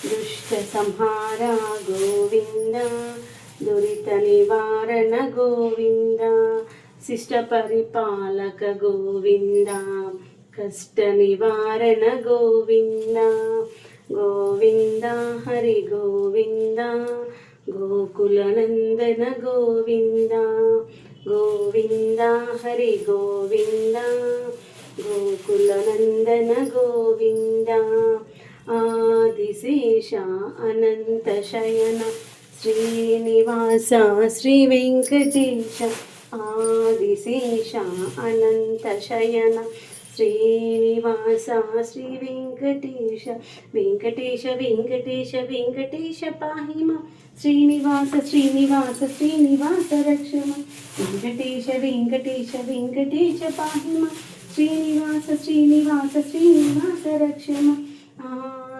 దుష్ట సంహార గోవింద దురిత నివారణ గోవింద శిష్ట పరిపాలక గోవింద కష్ట నివారణ గోవింద గోవింద హరి గోవింద గోకుల ఆదిశేష అనంత శయన శ్రీనివాస శ్రీ వెంకటేశ. ఆదిశేష అనంత శయన శ్రీనివాస శ్రీ వెంకటేశ. వెంకటేశ వెంకటేశ వెంకటేశ పాహిమ. శ్రీనివాస శ్రీనివాస శ్రీనివాస రక్షమ వెంకటేశ వెంకటేశ వెంకటేశ పాహిమ. శ్రీనివాస శ్రీనివాస శ్రీనివాస రక్షమ ఆ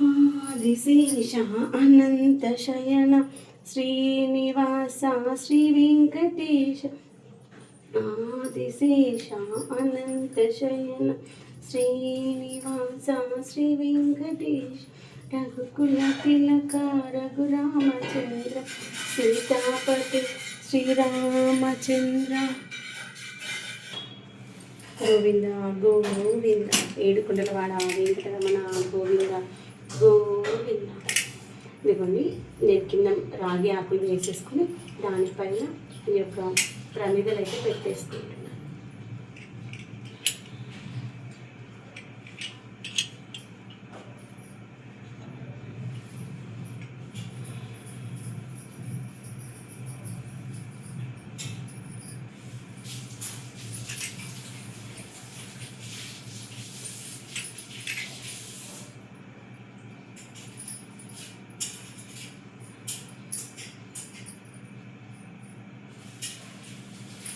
ఆదిశేష అనంత శయన శ్రీనివాస శ్రీ వెంకటేశ. ఆదిశేష అనంత శయన శ్రీనివాస శ్రీ వెంకటేశ. రఘుకుల తిలక రఘురామచంద్ర సీతాపతి శ్రీరామచంద్ర. గోవింద గోవింద. ఏడుకుంటలవాడ వెంకటరమణ గోవింద. గోవింద ఇదిగోండి నేను కింద రాగి ఆకులు వేసేసుకుని దానిపైన ఈ యొక్క ప్రమిదలు అయితే పెట్టేసుకుంటాను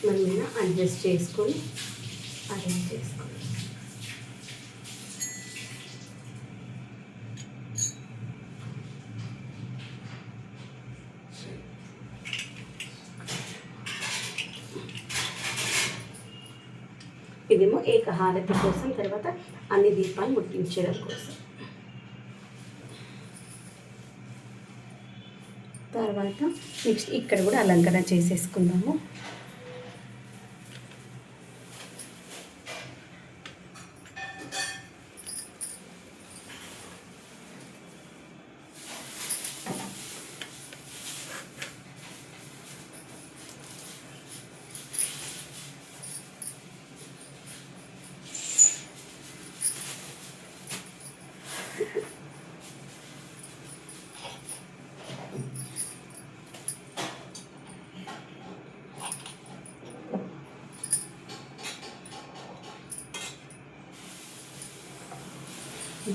మనం అడ్జస్ట్ చేసుకొని అరేంజ్ చేసుకోవాలి. ఇదేమో ఏకహారతి కోసం తర్వాత అన్ని దీపాలు ముట్టించడం కోసం. తర్వాత నెక్స్ట్ ఇక్కడ కూడా అలంకరణ చేసేసుకుందాము.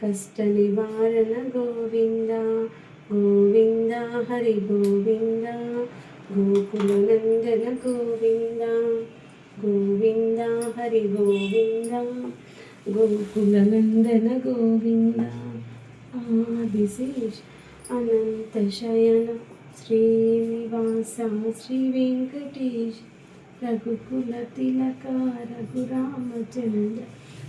కష్ట నివారణ గోవింద గోవింద హరి గోవింద గోకుల నందన గోవింద గోవింద హరి గోవింద గోకుల నందన గోవింద. ఆదిశేష అనంతశయన శ్రీనివాస శ్రీ వెంకటేష్ రఘుకుల తిలక రఘురామచంద్ర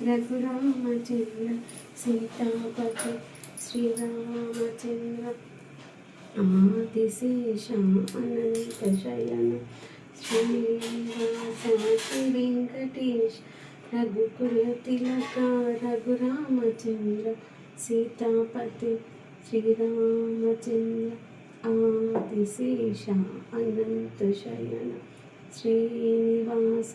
రఘురామచంద్ర సీతాపతి శ్రీరామచంద్ర ఆదిశేష అనంతశయన శ్రీనివాస శ్రీ వెంకటేశ రఘుకుల తిలక రఘురామచంద్ర సీతాపతి శ్రీరామచంద్ర ఆదిశేష అనంత శయన శ్రీనివాస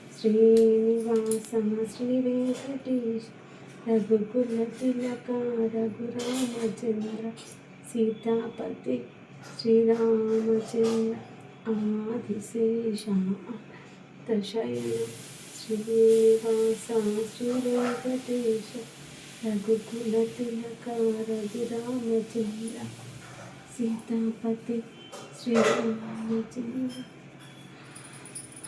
శ్రీనివాస శ్రీ వెంకటేశ రఘుకుల తిలక రఘురామచంద్ర సీతాపతి శ్రీరామచంద్ర ఆదిశేష దశయన శ్రీనివాస శ్రీ వెంకటేశ రఘుకుల తిలక రఘురామచంద్ర సీతాపతి శ్రీరామచంద్ర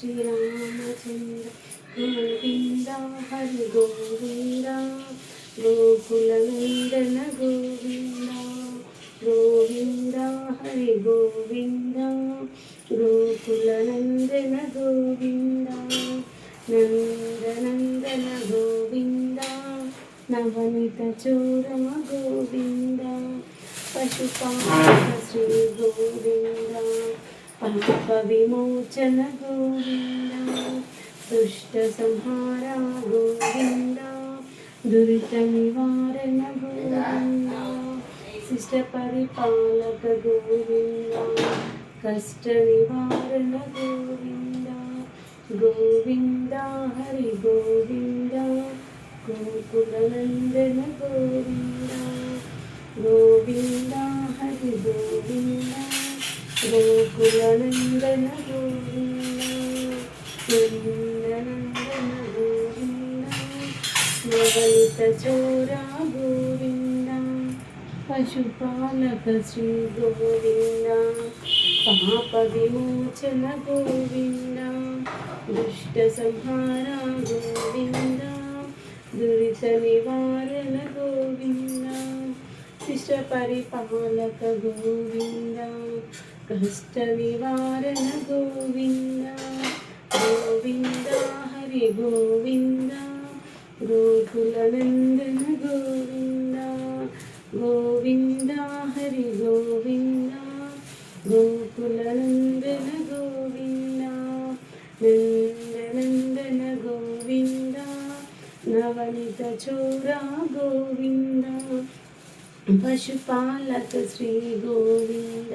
శ్రీరామచంద్ర గోవింద హరి గోవింద గోకుల నందన గోవింద గోవింద హరి గోవింద గోకుల నందన గోవింద నందనందన గోవింద నవనిత చోరమ గోవింద శ్రీ గోవింద పాప విమోచన గోవింద దుష్ట సంహార గోవింద దురిత నివారణ గోవింద శిష్ట పరిపాలక గోవింద కష్ట నివారణ గోవింద గోవింద హరి గోవింద గోకులనందన గోవింద గోకుల నందన గోవింద నవలిత చోర గోవింద పశుపాలక శ్రీ గోవింద పాప విమోచన గోవింద దుష్ట సంహార గోవింద దురిత నివారణ గోవింద శిష్ట పరిపాలక గోవింద కష్ట నివారణ గోవింద గోవింద హరి గోవింద గోకుల నందన గోవింద గోవింద హరి గోవింద గోకుల నందన గోవింద నందనందన గోవింద నవనిత చోరా గోవింద పశుపాలక శ్రీ గోవింద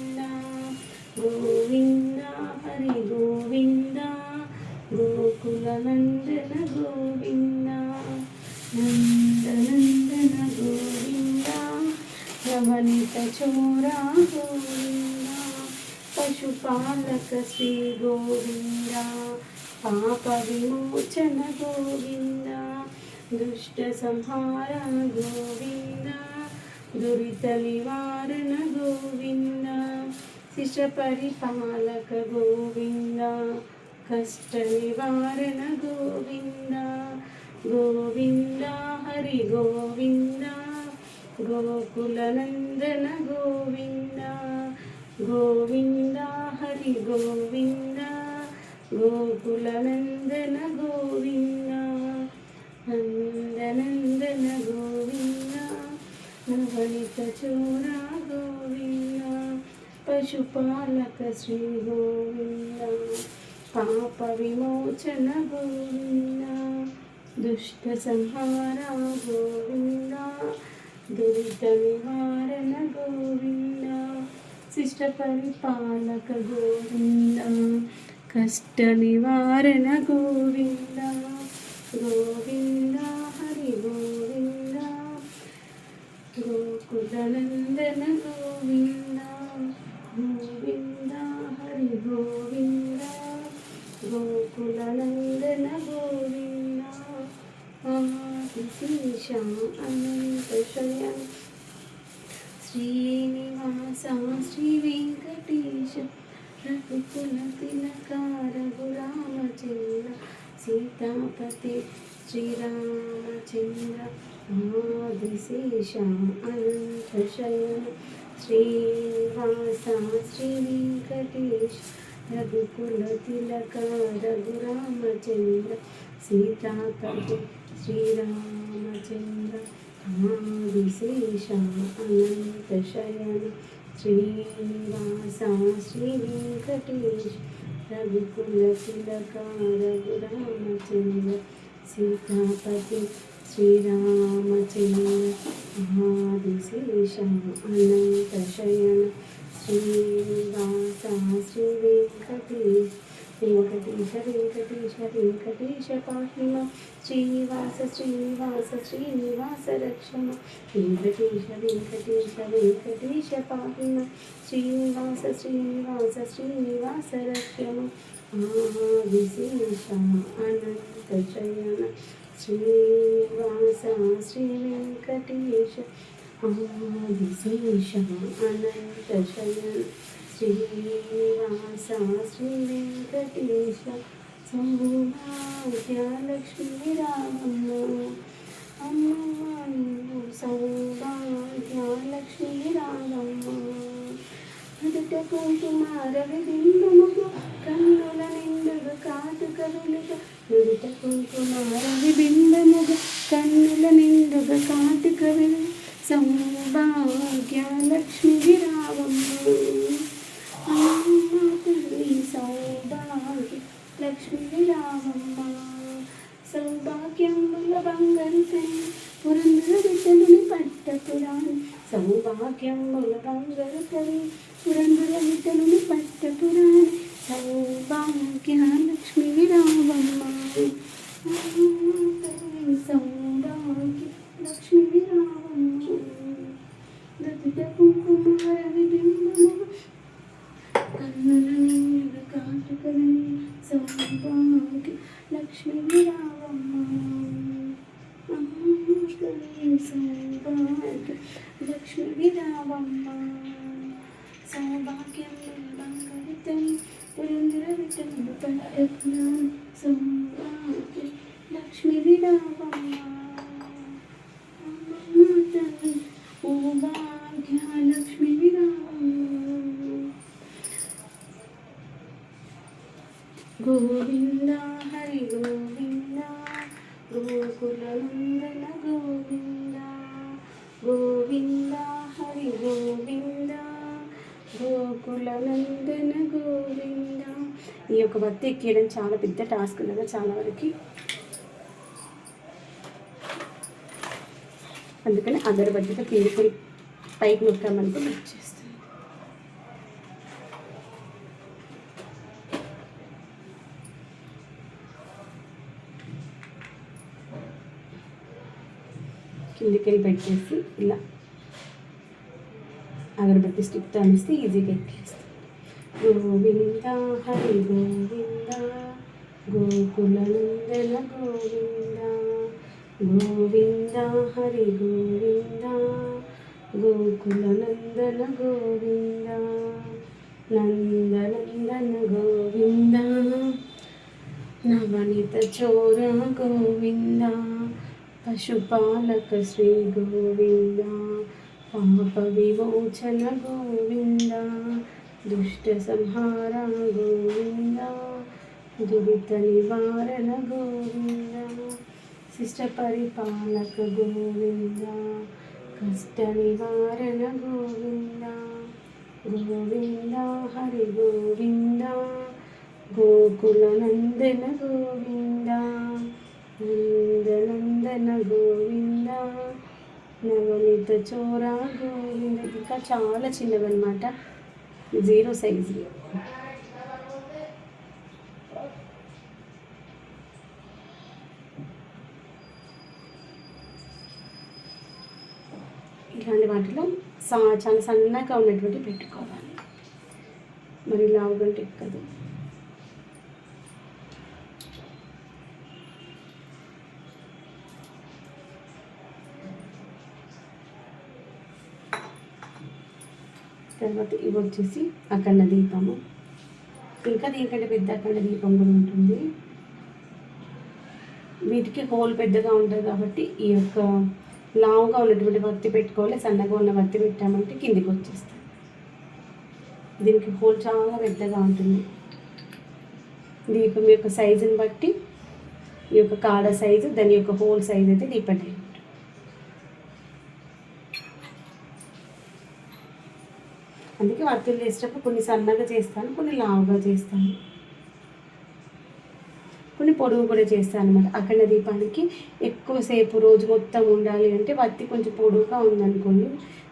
నందన గోవింద నందనందన గోవింద రమణిత చోరా గోవింద పశుపాలక శ్రీ గోవింద పాప విమోచన గోవింద దుష్ట సంహార గోవింద దురిత నివారణ గోవింద శిష పరిపాలక గోవింద కష్ట నివారణ గోవింద గోవింద హరి గోవింద గోకులనందన గోవింద గోవింద హరి గోవింద గోకులనందన గోవింద నందనందన గోవింద నవనిత చోర గోవింద పశుపాలక శ్రీ గోవింద. పాప విమోచన గోవింద దుష్ట సంహార గోవింద దురిత నివారణ గోవింద శిష్ట పరిపాలక గోవింద కష్ట నివారణ గోవింద గోవింద హరి గోవింద గోకులనందన గోవింద గోవింద హరి గోవింద గోకులనందన గోవింద ఆదిశేష అనంతశయ. శ్రీనివాస శ్రీ వెంకటేశ రఘుకుల తిలకార గురామచంద్ర సీతాపతి శ్రీరామచంద్ర ఆదిశేష అనంతశయన శ్రీనివాస శ్రీ వెంకటేశ రఘుకుల తిలక రఘురామచంద్ర సీతాపతి శ్రీరామచంద్ర ఆదిశేష అనంతశయన శ్రీనివాస శ్రీ వెంకటేశ రఘుకుల తిలక రఘురామచంద్ర సీతాపతి శ్రీరామచంద్ర ఆదిశేష అనంతశయన శ్రీనివాస శ్రీ వెంకటేశ వెంకటేశ వెంకటేశ వెంకటేశ పాహిమ శ్రీనివాస శ్రీనివాస శ్రీనివాస రక్షమ వెంకటేశ వెంకటేశ వెంకటేశ పాహిమ శ్రీనివాస శ్రీనివాస శ్రీనివాస రక్షమ ఆదిశేష అనంత శయన శ్రీనివాస శ్రీ వెంకటేశ ఆదిశేష అనంత శయన శ్రీనివాస శ్రీ వెంకటేశ సౌభాగ్యలక్ష్మీ రామమ్మ అమ్మ సౌభాగ్యలక్ష్మీ రామమ్మ అదుట కుంకుమార విబింబముగా కన్నుల నిండుగా కాటు కరులుగా నుదుట కుంకుమార విబింబముగా కన్నుల నిండుగా కాటు కరులు సౌభాగ్యలక్ష్మి విరావమ్మ అమ్మ తల్లి సౌభాగ్య లక్ష్మి విరావమ్మ సౌభాగ్యముల బంగారు తల్లి పురంధర వితలుని పట్ట పురాణి సౌభాగ్యముల బంగారు తల్లి పురంధర వితలుని పట్ట పురాణి సౌభాగ్య లక్ష్మి విరావమ్మ తల్లి సౌభాగ్య లక్ష్మి విరావమ్మ లక్ష్మీ రావమ్మ లక్ష్మీ రావమ్మ సౌభాగ్యం బంగారితం పురంధర విటములు పట్టకున్నా సౌభాగ్య లక్ష్మీ రావమ్మ ఓ భాగ్య గోవింద హరి గోవింద గోకులందన గోవింద గోవింద హరి గోవింద గోకులనందన గోవింద ఈ యొక్క భక్తి ఎక్కేయడం చాలా పెద్ద టాస్క్ కదా చాలా వరకు. అందుకని అగరబత్తితో పిండుకొని పైకి నొక్కామనుకో వచ్చేస్తుంది కిందికి పెట్టేసి ఇలా అగరబత్తి స్టిక్ అనిస్తే ఈజీగా ఎక్కేస్తాం. గోవింద హరి గోవింద గోకుల గోవింద. గోవింద హరి గోవింద గోకులనందన గోవింద నందనందన గోవింద నవనిత చోర గోవింద పశుపాలక శ్రీ గోవింద పాప విమోచన గోవింద దుష్ట సంహార గోవింద దురిత నివారణ గోవింద. శిష్ట పరిపాలక గోవింద కష్ట నివారణ గోవింద గోవింద హరి గోవింద గోకుల నందన గోవింద నందనందన గోవింద నవలిత చోరా గోవింద. ఇంకా చాలా చిన్నవన్నమాట. Zero size. ఇలాంటి వాటిలో సా చాలా సన్నగా ఉన్నటువంటి పెట్టుకోవాలి. మరి లావుగంటే ఎక్కదు. తర్వాత ఇవి వచ్చేసి అఖండ దీపము. ఇంకా దీనికంటే పెద్ద అఖండ దీపం కూడా ఉంటుంది. వీటికి హోల్ పెద్దగా ఉంటుంది కాబట్టి ఈ యొక్క లావుగా ఉన్నటువంటి వత్తి పెట్టుకోవాలి సన్నగా ఉన్న వత్తి పెట్టామంటే కిందికి వచ్చేస్తాయి దీనికి హోల్ చాలా పెద్దగా ఉంటుంది. దీపం యొక్క సైజుని బట్టి ఈ యొక్క కాడ సైజు దాని యొక్క హోల్ సైజ్ అయితే డిపెండ్ అయ్యి అందుకే వత్తులు చేసేటప్పుడు కొన్ని సన్నగా చేస్తాను కొన్ని లావుగా చేస్తాను. పొడుగు కూడా చేస్తాను అనమాట అఖండ దీపానికి ఎక్కువసేపు రోజు మొత్తం ఉండాలి అంటే వత్తి కొంచెం పొడుగుగా ఉందనుకోండి.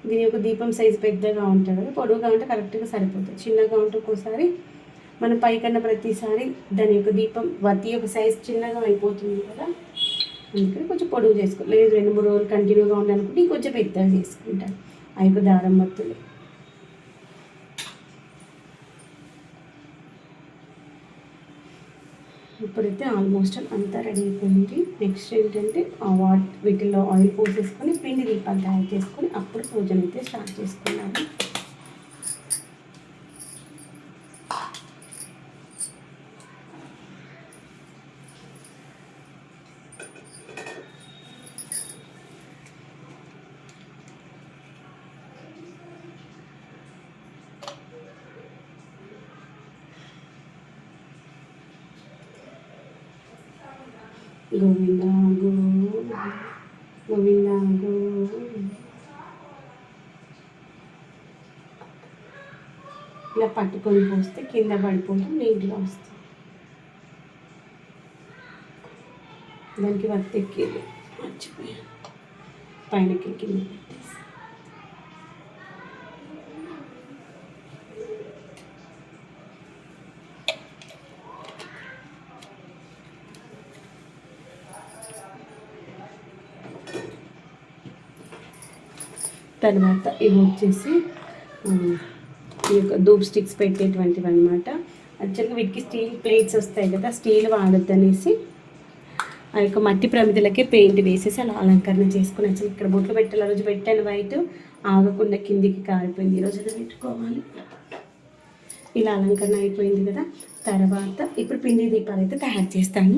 దీని యొక్క దీపం సైజు పెద్దగా ఉంటుంది. కదా పొడుగుగా ఉంటే కరెక్ట్గా సరిపోతుంది. చిన్నగా ఉంటే ఒక్కోసారి మనం పైకన్నా ప్రతిసారి దాని యొక్క దీపం వత్తి యొక్క సైజ్ చిన్నగా అయిపోతుంది కదా. అందుకని కొంచెం పొడుగు చేసుకో. లేదు రెండు మూడు రోజులు కంటిన్యూగా ఉండాలనుకుంటే ఇంకొంచెం పెద్దగా చేసుకుంటాను ఆ యొక్క దారం మత్తులు. ఇప్పుడైతే ఆల్మోస్ట్ అంతా రెడీ అయిపోయింది. నెక్స్ట్ ఏంటంటే ఆ వాట్ వీటిల్లో ఆయిల్ పోసేసుకొని పిండి దీపాలు తయారు చేసుకొని అప్పుడు పూజను అయితే స్టార్ట్ చేసుకున్నాను గోవింద గోవింద ఇలా పట్టుకొని పోస్తే కింద పడిపోతే నీటిలో వస్తుంది దానికి వర్తెక్కింది మర్చిపోయాను. పైనకి కింద తర్వాత ఇవి వచ్చేసి ఈ యొక్క ధూప్ స్టిక్స్ పెట్టేటువంటివి అనమాట యాక్చువల్గా వీటికి స్టీల్ ప్లేట్స్ వస్తాయి కదా స్టీల్ వాడద్దు అనేసి ఆ యొక్క మట్టి ప్రమిదలకే పెయింట్ వేసేసి అలా అలంకరణ చేసుకుని యాక్చువల్ ఇక్కడ బొట్లు పెట్టాలి ఆ రోజు పెట్టాను వైట్ ఆగకుండా కిందికి కారిపోయింది. ఈరోజు అది పెట్టుకోవాలి? ఇలా అలంకరణ అయిపోయింది కదా. తర్వాత ఇప్పుడు పిండి దీపాలు అయితే తయారు చేస్తాను.